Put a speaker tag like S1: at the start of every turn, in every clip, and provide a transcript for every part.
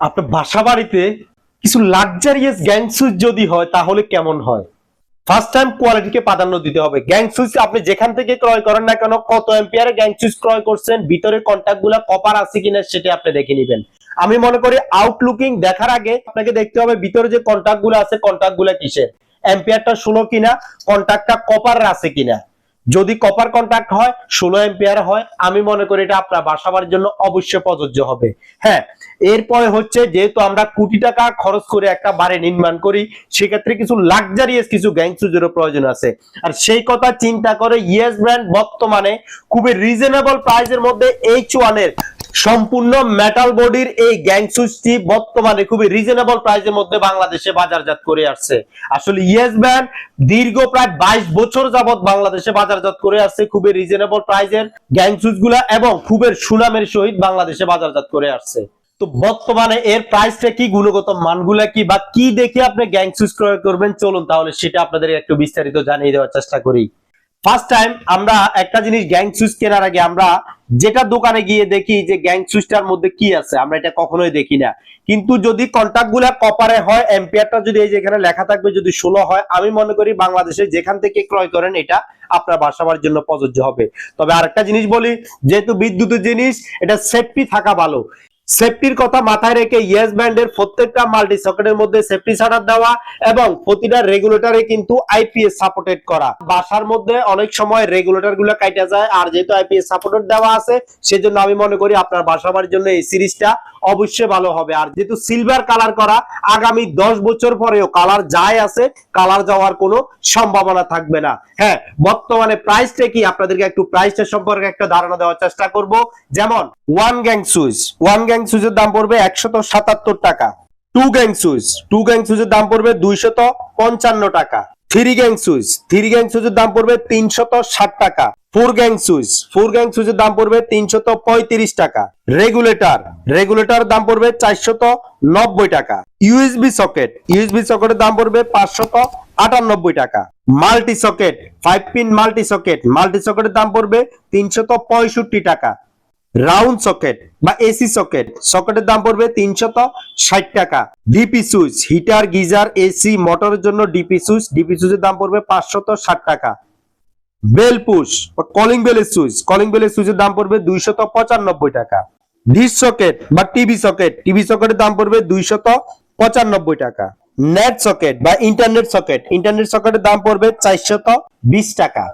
S1: আপনার বাসা বাড়িতে কিছু লাক্সারিয়াস গ্যাং সুইচ যদি হয়, তাহলে কেমন হয়? ফার্স্ট টাইম কোয়ালিটিকে প্রাধান্য দিতে হবে। গ্যাং সুইচ আপনি যেখান থেকে ক্রয় করেন না কেন, কত এম্পিয়ারে গ্যাং সুইচ ক্রয় করছেন ভিতরে কন্ট্যাক্টগুলা কপার আছে কিনা সেটা আপনি দেখে নেবেন। আমি মনে করি আউটলুকিং দেখার আগে আপনাকে দেখতে হবে ভিতরে যে কন্ট্যাক্টগুলো আছে কন্ট্যাক্টগুলা কিসের? এম্পিয়ারটা ষোলো কিনা কন্ট্যাক্টটা কপার আছে কিনা? যদি কপার কন্ট্রাক্ট হয়, ষোলো এম্পিয়ার হয়, আমি মনে করি এটা আপনার বাসাবার জন্য অবশ্যই প্রযোজ্য হবে। হ্যাঁ এরপরে হচ্ছে যেহেতু আমরা কোটি টাকা খরচ করে একটা বাড়ি নির্মাণ করি, সেক্ষেত্রে কিছু লাক্সারিয়াস কিছু গ্যাংসুজেরও প্রয়োজন আছে। আর সেই কথা চিন্তা করে ইয়েস ব্র্যান্ড বর্তমানে খুবই রিজনেবল প্রাইসের মধ্যে এইচ ওয়ানের সম্পূর্ণ মেটাল বডির এই গ্যাং সুইচটি বর্তমানে খুবই রিজনেবল প্রাইসের মধ্যে বাংলাদেশে বাজারজাত করে আসছে। আসলে ইয়েস ব্র্যান্ড দীর্ঘ প্রায় বাইশ বছর যাবত বাংলাদেশে বাজারজাত করে আসছে খুবই রিজনেবল প্রাইসের গ্যাং সুইচগুলা এবং খুবই সুনামের সহিত বাংলাদেশে বাজারজাত করে আসছে। তো বর্তমানে এর প্রাইসটা কি, গুণগত মানগুলা কি বা কি দেখে আপনি গ্যাং সুইচ ক্রয় করবেন, চলুন তাহলে সেটা আপনাদের একটু বিস্তারিত জানিয়ে দেওয়ার চেষ্টা করি। ফার্স্ট টাইম আমরা একটা জিনিস গ্যাং সুইচ কেনার আগে আমরা যেটা দোকানে গিয়ে দেখি যে গ্যাং সুইচটার মধ্যে কি আছে, আমরা এটা কখনোই দেখি না। কিন্তু যদি কন্টাক্টগুলা কপারে হয় এম্পিয়ারটা যদি এই যেখানে লেখা থাকবে, যদি ষোলো হয়, আমি মনে করি বাংলাদেশে যেখান থেকে ক্রয় করেন, এটা আপনার বাসাবার জন্য প্রযোজ্য হবে। তবে আরেকটা জিনিস বলি, যেহেতু বিদ্যুতের জিনিস, এটা সেফটি থাকা ভালো। সেফটির কথা মাথায় রেখে ইয়েস ব্যান্ডের প্রত্যেকটা মাল্টি সকেটের মধ্যে সেফটি শাটার দেওয়া এবং প্রতিটা রেগুলেটরে কিন্তু আইপিএস সাপোর্টেড করা। বাসার মধ্যে অনেক সময় রেগুলেটরগুলো কাটা যায়, আর যেহেতু আইপিএস সাপোর্টেড দেওয়া আছে, সেজন্য আমি মনে করি আপনার বাসা বাড়ির জন্য এই সিরিজটা অবশ্যই ভালো হবে। আর যেহেতু সিলভার কালার করা, আগামী দশ বছর পরেও কালার যায় আছে কালার যাওয়ার কোনো সম্ভাবনা থাকবে না। হ্যাঁ বর্তমানে প্রাইসটা কি? আপনাদেরকে একটু প্রাইসটা সম্পর্কে একটা ধারণা দেওয়ার চেষ্টা করব। যেমন ওয়ান গ্যাং সুইচ ওয়ান সুইচের দাম পড়বে একশত সাতাত্তর টাকা। Two gang switch. Two gang সুইচের দাম পড়বে দুইশত পঞ্চান্ন টাকা। Three gang switch. Three gang সুইচের দাম পড়বে তিনশত ষাট টাকা। Four gang switch. Four gang সুইচের দাম পড়বে তিনশত পঁয়ত্রিশ টাকা। রেগুলেটর। রেগুলেটর দাম পড়বে চারশত নব্বই টাকা। USB socket. ইউএসবি সকেটের দাম পড়বে পাঁচশত আটানব্বই টাকা। Multi socket. Five pin multi socket. Multi সকেটের দাম পড়বে তিনশত পঁয়ষট্টি টাকা। রাউন্ড সকেট বা এসি সকেট সকেটের দাম পড়বে তিনশত ষাট টাকা। DP switch heater geyser AC মোটরের জন্য ডিপি সুইচ ডিপি সুইচের দাম পড়বে পাঁচশত ষাট টাকা। বেল পুশ বা কলিং বেলের সুইচ কলিং বেলের সুইচের দাম পড়বে দুইশত পঁচানব্বই টাকা। ডিস সকেট বা টিভি সকেট টিভি সকেটের দাম পড়বে দুইশত পঁচানব্বই টাকা। নেট সকেট বা ইন্টারনেট সকেট ইন্টারনেট সকেটের দাম পড়বে চারশত বিশ টাকা।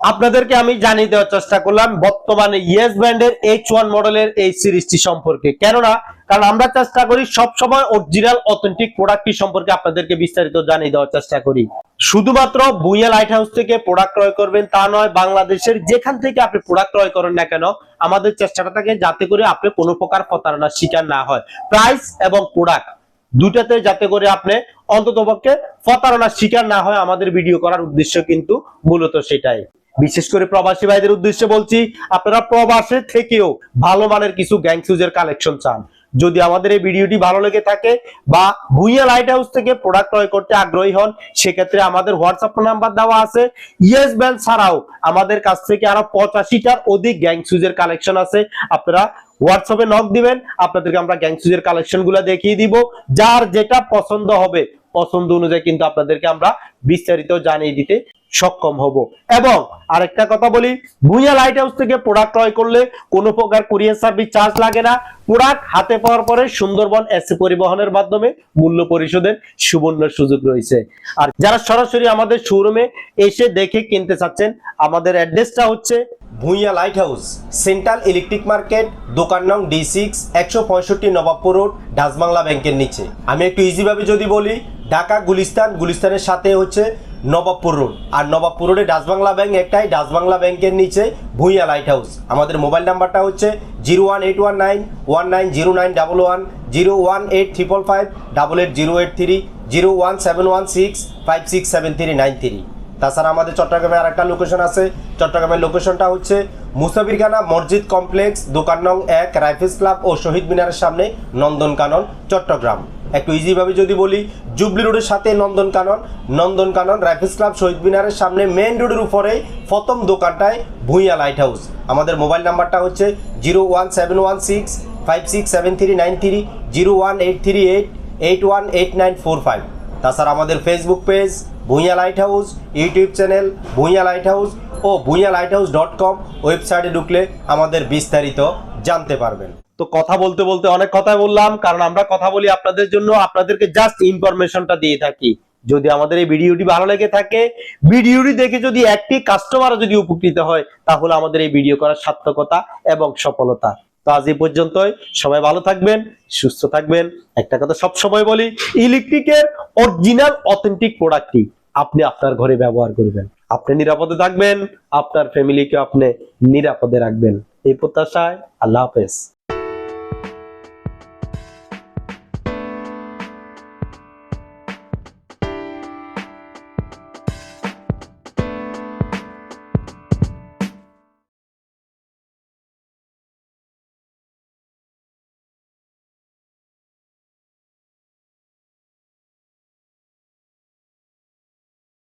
S1: আপনাদেরকে আমি জানিয়ে দেওয়ার চেষ্টা করলাম, বর্তমানে ইয়েস ব্র্যান্ডের এইচ ওয়ান মডেলের এই সিরিজটি সম্পর্কে। কেননা, কারণ আমরা চেষ্টা করি সব সময় অরিজিনাল অথেন্টিক প্রোডাক্টটি সম্পর্কে আপনাদেরকে বিস্তারিত জানিয়ে দেওয়ার চেষ্টা করি। শুধুমাত্র বুইয়া লাইট হাউস থেকে প্রোডাক্ট ক্রয় করবেন, তা নয়, বাংলাদেশের যেখান থেকে আপনি প্রোডাক্ট ক্রয় করেন না কেন, আমাদের চেষ্টাটা থাকে যাতে করে আপনি কোনো প্রকার প্রতারণার শিকার না হয় প্রাইস এবং প্রোডাক্ট দুটাতে যাতে করে আপনি অন্তত পক্ষে প্রতারণার শিকার না হয় আমাদের ভিডিও করার উদ্দেশ্য কিন্তু মূলত সেটাই। বিশেষ করে প্রবাসী ভাইদের উদ্দেশ্যে বলছি, আপনারা প্রবাসে থেকেও ভালো মানের কিছু গ্যাং সুজের কালেকশন চান। যদি আমাদের এই ভিডিওটি ভালো লেগে থাকে বা ভুইয়া লাইট হাউস থেকে প্রোডাক্ট ক্রয় করতে আগ্রহী হন, সেক্ষেত্রে আমাদের হোয়াটসঅ্যাপ নাম্বার দেওয়া আছে। ইয়েস ব্যান্ড ছাড়াও আমাদের কাছ থেকে আরও পঁচাশিটার অধিক গ্যাং সুজের কালেকশন আছে। আপনারা হোয়াটসঅ্যাপে নক দিবেন, আপনাদেরকে আমরা গ্যাং সুজের কালেকশনগুলা দেখিয়ে দিব। যার যেটা পছন্দ হবে, পছন্দ অনুযায়ী কিন্তু আপনাদেরকে আমরা বিস্তারিত জানিয়ে দিতে সক্ষম হব। এবং আরেকটা কথা বলি, ভুইয়া লাইট হাউস থেকে প্রোডাক্ট ক্রয় করলে কোনো প্রকার কুরিয়ার সার্ভিস চার্জ লাগে না। প্রোডাক্ট হাতে পাওয়ার পরে সুন্দরবন এসি পরিবহনের মাধ্যমে মূল্য পরিশোধের সুবর্ণ সুযোগ রয়েছে। আর যারা সরাসরি আমাদের শোরুমে এসে দেখে কিনতে চাচ্ছেন, আমাদের অ্যাড্রেসটা হচ্ছে Bhuiya light house central electric market দোকান নং ডি সিক্স একশো পঁয়ষট্টি নবাবপুর রোড, ডাচবাংলা ব্যাংকের নিচে। আমি একটু ইজিভাবে যদি বলি, ঢাকা, গুলিস্তান, গুলিস্তানের সাথে হচ্ছে নবাবপুর রোড আর নবাবপুর রোডে ডাচবাংলা ব্যাংক একটাই ডাচবাংলা ব্যাংকের নিচে ভুইয়া লাইট হাউস আমাদের মোবাইল নাম্বারটা হচ্ছে zero one eight one nine one nine zero nine double one zero one eight triple five double eight zero eight three zero one seven one six five six seven three nine three তাছাড়া আমাদের চট্টগ্রামে আরেকটা location আছে। চট্টগ্রামের লোকেশনটা হচ্ছে মুসাফিরখানা মসজিদ complex দোকান নং এক, রাইফেলস ক্লাব ও শহীদ মিনারের সামনে নন্দনকানন, চট্টগ্রাম। একটু ইজিভাবে যদি বলি জুবলি রোডের সাথে নন্দনকানন নন্দনকানন রাইফেলস ক্লাব শহীদ মিনারের সামনে মেন রোডের উপরে প্রথম দোকানটায় ভুঁইয়া লাইট হাউস আমাদের মোবাইল নাম্বারটা হচ্ছে zero one seven one six
S2: five six seven three nine three zero one eight three eight eight one eight nine four five তাছাড়া আমাদের Facebook page Bhuiya light house YouTube channel Bhuiya light house ও Bhuiya light house dot com ওয়েবসাইটে ঢুকলে আমাদের বিস্তারিত জানতে পারবেন।
S1: তো কথা বলতে বলতে অনেক কথা বললাম, কারণ আমরা কথা বলি আপনাদের জন্য, আপনাদেরকে জাস্ট ইনফরমেশনটা দিয়ে থাকি। যদি আমাদের এই ভিডিওটি ভালো লেগে থাকে, ভিডিওটি দেখে যদি একটি কাস্টমার যদি উপকৃত হয়, তাহলে আমাদের এই ভিডিও করার সার্থকতা এবং সফলতা। তো আজ এই পর্যন্তই, সবাই ভালো থাকবেন, সুস্থ থাকবেন। একটা কথা সব সময় বলি ইলেকট্রিকের অরিজিনাল অথেন্টিক প্রোডাক্টটি আপনি আপনার ঘরে ব্যবহার করবেন। আপনি নিরাপদে থাকবেন, আপনার ফ্যামিলিকে আপনি নিরাপদে রাখবেন। এই প্রত্যাশায় আল্লাহ হাফেজ।